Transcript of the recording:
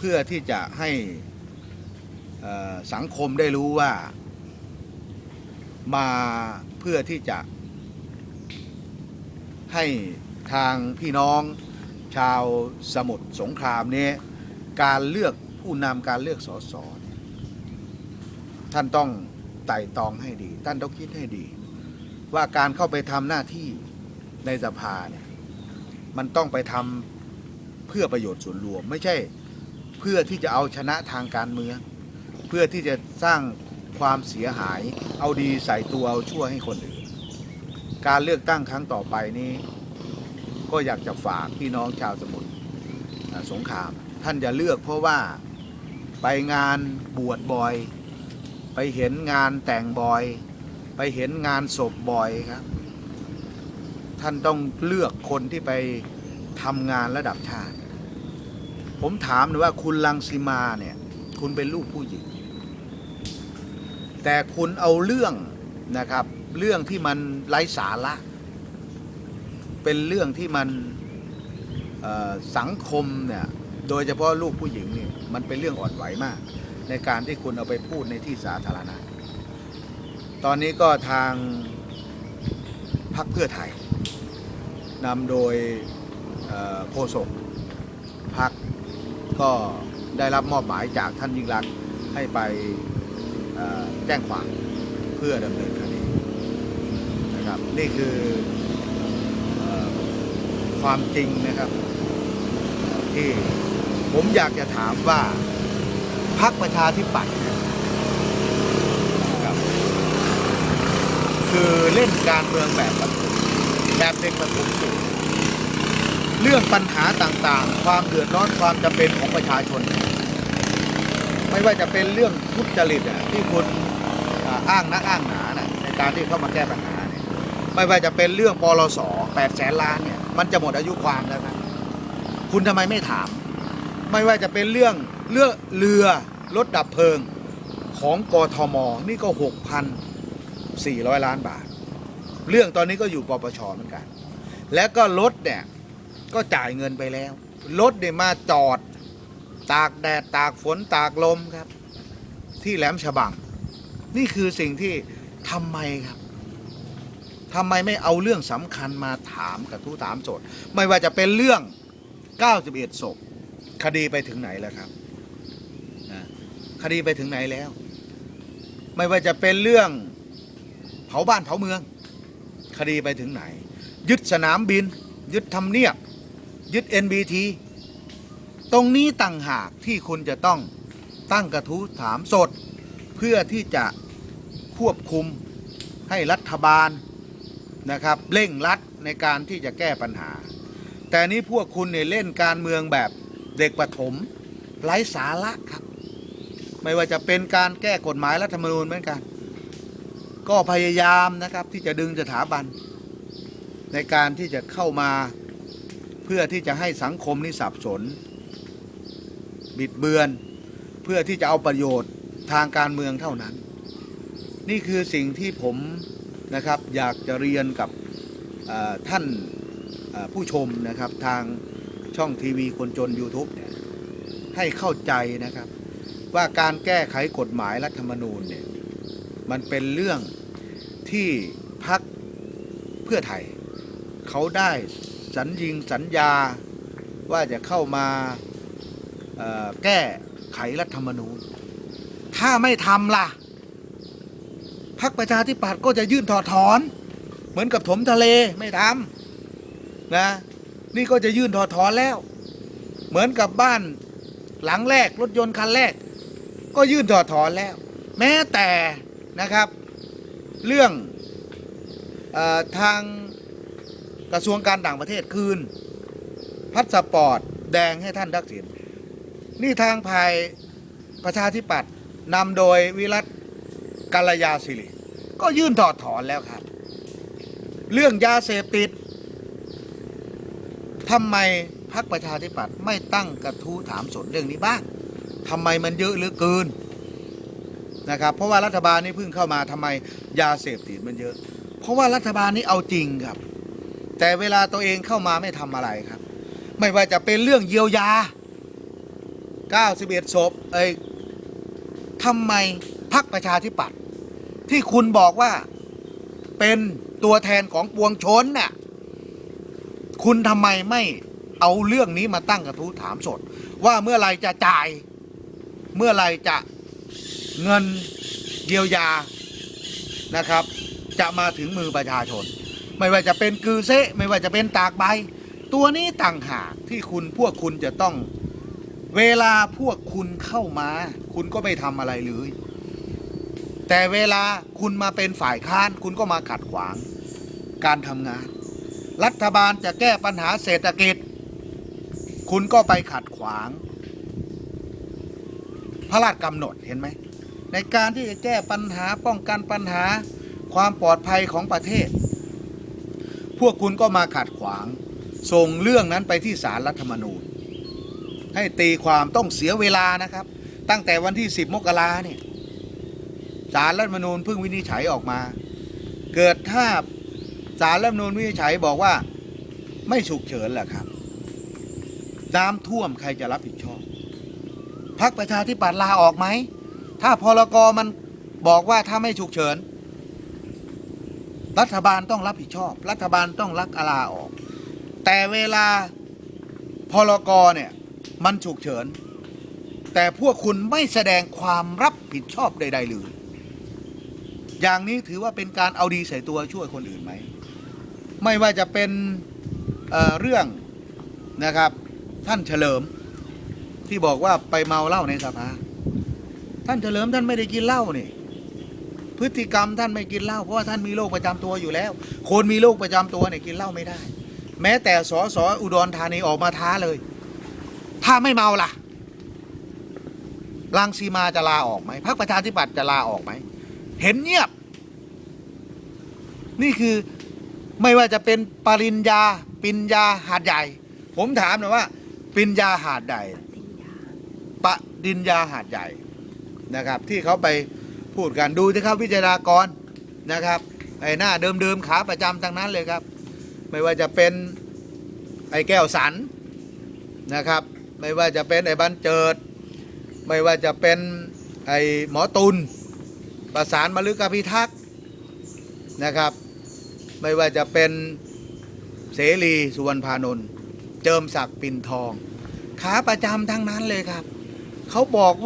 เพื่อที่จะให้สังคมได้รู้ว่ามาเพื่อที่จะ ให้ทางพี่น้องชาวสมุทรสงครามเนี่ยการเลือกผู้นำการเลือกสสท่านต้องไต่ตองให้ดี ท่านต้องคิดให้ดี ว่าการเข้าไปทำหน้าที่ในสภาเนี่ยมันต้องไปทำเพื่อประโยชน์ส่วนรวมไม่ใช่ เพื่อที่จะเอาชนะทางการเมือง เพื่อที่จะสร้างความเสียหาย เอาดีใส่ตัวเอาชั่วให้คนอื่น การเลือกตั้งครั้งต่อไปนี้ ก็อยากจะฝากพี่น้องชาวสมุทรสงคราม ท่านอย่าเลือกเพราะว่าไปงานบวชบ่อย ไปเห็นงานแต่งบ่อย ไปเห็นงานศพบ่อยครับ ท่านต้องเลือกคนที่ไปทำงานระดับชาติ ผมถามหน่อยว่าคุณลังสีมาเนี่ย คุณเป็นลูกผู้หญิง แต่คุณเอาเรื่องนะครับ เรื่องที่มันไร้สาระ เป็นเรื่องที่มันสังคมเนี่ย โดยเฉพาะลูกผู้หญิงเนี่ยมันเป็นเรื่องอ่อนไหวมาก ในการที่คุณเอาไปพูดในที่สาธารณะ ตอนนี้ก็ทางพรรคเพื่อไทยนำโดยโฆษกพรรค ก็ได้รับมอบหมายจากท่านยิ่งรักษณ์ให้ไปเอ่อแจ้งความเพื่อดำเนินคดีนะครับนี่คือเอ่อความจริงนะครับที่ผมอยากจะถามว่าพรรคประชาธิปัตย์เนี่ยนะครับคือเล่นการเมืองแบบประถมแบบเด็กประถมอยู่ เรื่องปัญหาต่างๆ ความเดือดร้อนความจำเป็นของประชาชน ไม่ว่าจะเป็นเรื่องทุจริตที่คุณอ้างนักอ้างหนาในการที่เข้ามาแก้ปัญหาเนี่ยไม่ว่าจะเป็นเรื่องปลสแปดแสนล้านเนี่ยมันจะหมดอายุความแล้วครับคุณทำไมไม่ถาม ไม่ว่าจะเป็นเรื่องเรือเรือรถดับเพลิงของกทมนี่ก็ 6,400 ล้านบาท เรื่องตอนนี้ก็อยู่ปปชเหมือนกัน และก็รถเนี่ย ก็จ่ายเงินไปแล้ว รถเนี่ยมาจอด ตากแดดตากฝนตากลมครับ ที่แหลมฉบัง นี่คือสิ่งที่ทำไมครับทำไมไม่เอาเรื่องสำคัญมาถามกับทุกถามโจทย์ไม่ว่าจะเป็นเรื่อง 91ศพคดีไปถึงไหนแล้วครับนะคดีไปถึงไหนแล้ว ไม่ว่าจะเป็นเรื่องเผาบ้านเผาเมือง คดีไปถึงไหน ยึดสนามบิน ยึดทำเนียบ ยึด NBT ตรงนี้ต่างหากที่คุณจะต้องตั้งกระทู้ถามสด เพื่อที่จะควบคุมให้รัฐบาลนะครับเร่งรัดในการที่จะแก้ปัญหา แต่นี้พวกคุณเนี่ยเล่นการเมืองแบบเด็กประถมไร้สาระครับ ไม่ว่าจะเป็นการแก้กฎหมายรัฐธรรมนูญเหมือนกัน ก็พยายามนะครับที่จะดึงสถาบัน ในการที่จะเข้ามา พื่อที่จะให้สังคมนี่สับสน บิดเบือน เพื่อที่จะเอาประโยชน์ทางการเมืองเท่านั้น นี่คือสิ่งที่ผมนะครับอยากจะเรียนกับท่านผู้ชมนะครับทางช่องทีวีคนจน YouTube เนี่ยให้เข้าใจนะครับว่าการแก้ไขกฎหมายรัฐธรรมนูญเนี่ยมันเป็นเรื่องที่พักเพื่อไทยเขาได้ สัญญิงสัญญาว่าจะเข้ามาแก้ไขรัฐธรรมนูญ ถ้าไม่ทำล่ะพักประชาธิปัตย์ก็จะยื่นถอดถอน เหมือนกับถมทะเลไม่ทำนะนี่ก็จะยื่นถอดถอนแล้ว เหมือนกับบ้านหลังแรกรถยนต์คันแรก ก็ยื่นถอดถอนแล้ว แม้แต่นะครับ เรื่องอทาง กระทรวงการต่างประเทศคืนพัสปอร์ตแดงให้ท่านทักษิณนี่ทางภายประชาธิปัตย์นำโดยวิรัตกัลยาสิริก็ยื่นถอดถอนแล้วครับ เรื่องยาเสพติดทำไมพักประชาธิปัตย์ไม่ตั้งกระทู้ถามสดเรื่องนี้บ้างทำไมมันเยอะเหลือเกินนะครับเพราะว่ารัฐบาลนี้เพิ่งเข้ามาทำไมยาเสพติดมันเยอะ เพราะว่ารัฐบาลนี้เอาจริงครับ แต่เวลาตัวเองเข้ามาไม่ทำอะไรครับ ไม่ว่าจะเป็นเรื่องเยียวยา 91ศพเอ้ยทำไมพักประชาธิปัตย์ที่คุณบอกว่าเป็นตัวแทนของปวงชนน่ะคุณทำไมไม่เอาเรื่องนี้มาตั้งกระทู้ถามสด ว่าเมื่อไรจะจ่าย เมื่อไรจะเงินเยียวยานะครับ จะมาถึงมือประชาชน ไม่ว่าจะเป็นกือเซะไม่ว่าจะเป็นตากใบ ตัวนี้ต่างหากที่คุณพวกคุณจะต้อง เวลาพวกคุณเข้ามา คุณก็ไม่ทำอะไรเลย แต่เวลาคุณมาเป็นฝ่ายค้าน คุณก็มาขัดขวาง การทำงาน รัฐบาลจะแก้ปัญหาเศรษฐกิจ คุณก็ไปขัดขวาง พระราชกำหนดเห็นไหมในการที่จะแก้ปัญหาป้องกันปัญหาความปลอดภัยของประเทศ พวกคุณก็มาขัดขวาง ส่งเรื่องนั้นไปที่ศาลรัฐธรรมนูญ ให้ตีความต้องเสียเวลานะครับ ตั้งแต่วันที่ 10 มกราเนี่ยศาลรัฐธรรมนูญเพิ่งวินิจฉัยออกมา เกิดถ้าศาลรัฐธรรมนูญวินิจฉัยบอกว่าไม่ฉุกเฉินแหละครับ น้ำท่วมใครจะรับผิดชอบพักประชาธิปัตย์ลาออกไหม ถ้าพรกรมันบอกว่าถ้าไม่ฉุกเฉิน รัฐบาลต้องรับผิดชอบ รัฐบาลต้องรักอาลาออก แต่เวลาพรกเนี่ยมันฉุกเฉิน แต่พวกคุณไม่แสดงความรับผิดชอบใด ๆ เลย อย่างนี้ถือว่าเป็นการเอาดีใส่ตัวช่วยคนอื่นไหม ไม่ว่าจะเป็นเเรื่องนะครับท่านเฉลิมที่บอกว่าไปเมาเหล้าในสภา ท่านเฉลิมท่านไม่ได้กินเหล้านี่ พฤติกรรมท่านไม่กินเหล้าเพราะว่าท่านมีโรคประจำตัวอยู่แล้ว คนมีโรคประจำตัวเนี่ยกินเหล้าไม่ได้ แม้แต่สสอุดรธานีออกมาท้าเลย ถ้าไม่เมาล่ะรังสีมาจะลาออกไหมพรรคประชาธิปัตย์จะลาออกไหมเห็นเงียบ นี่คือไม่ว่าจะเป็นปริญญาปิญญาหาดใหญ่ ผมถามหน่อยว่า ปิญญาหาดใหญ่ปะดินยาหาดใหญ่นะครับ ที่เขาไป พูดกันดูสิครับวิจารากรนะครับไอ้หน้าเดิมๆขาประจำทั้งนั้นเลยครับ ไม่ว่าจะเป็นไอ้แก้วสันนะครับ ไม่ว่าจะเป็นไอ้บันเจิด ไม่ว่าจะเป็นไอ้หมอตุลประสานมลึกอภิทักษ์นะครับ ไม่ว่าจะเป็นเสรีสุวรรณพานนท์เจิมศักดิ์ปิ่นทอง ขาประจำทั้งนั้นเลยครับ เขาบอกว่า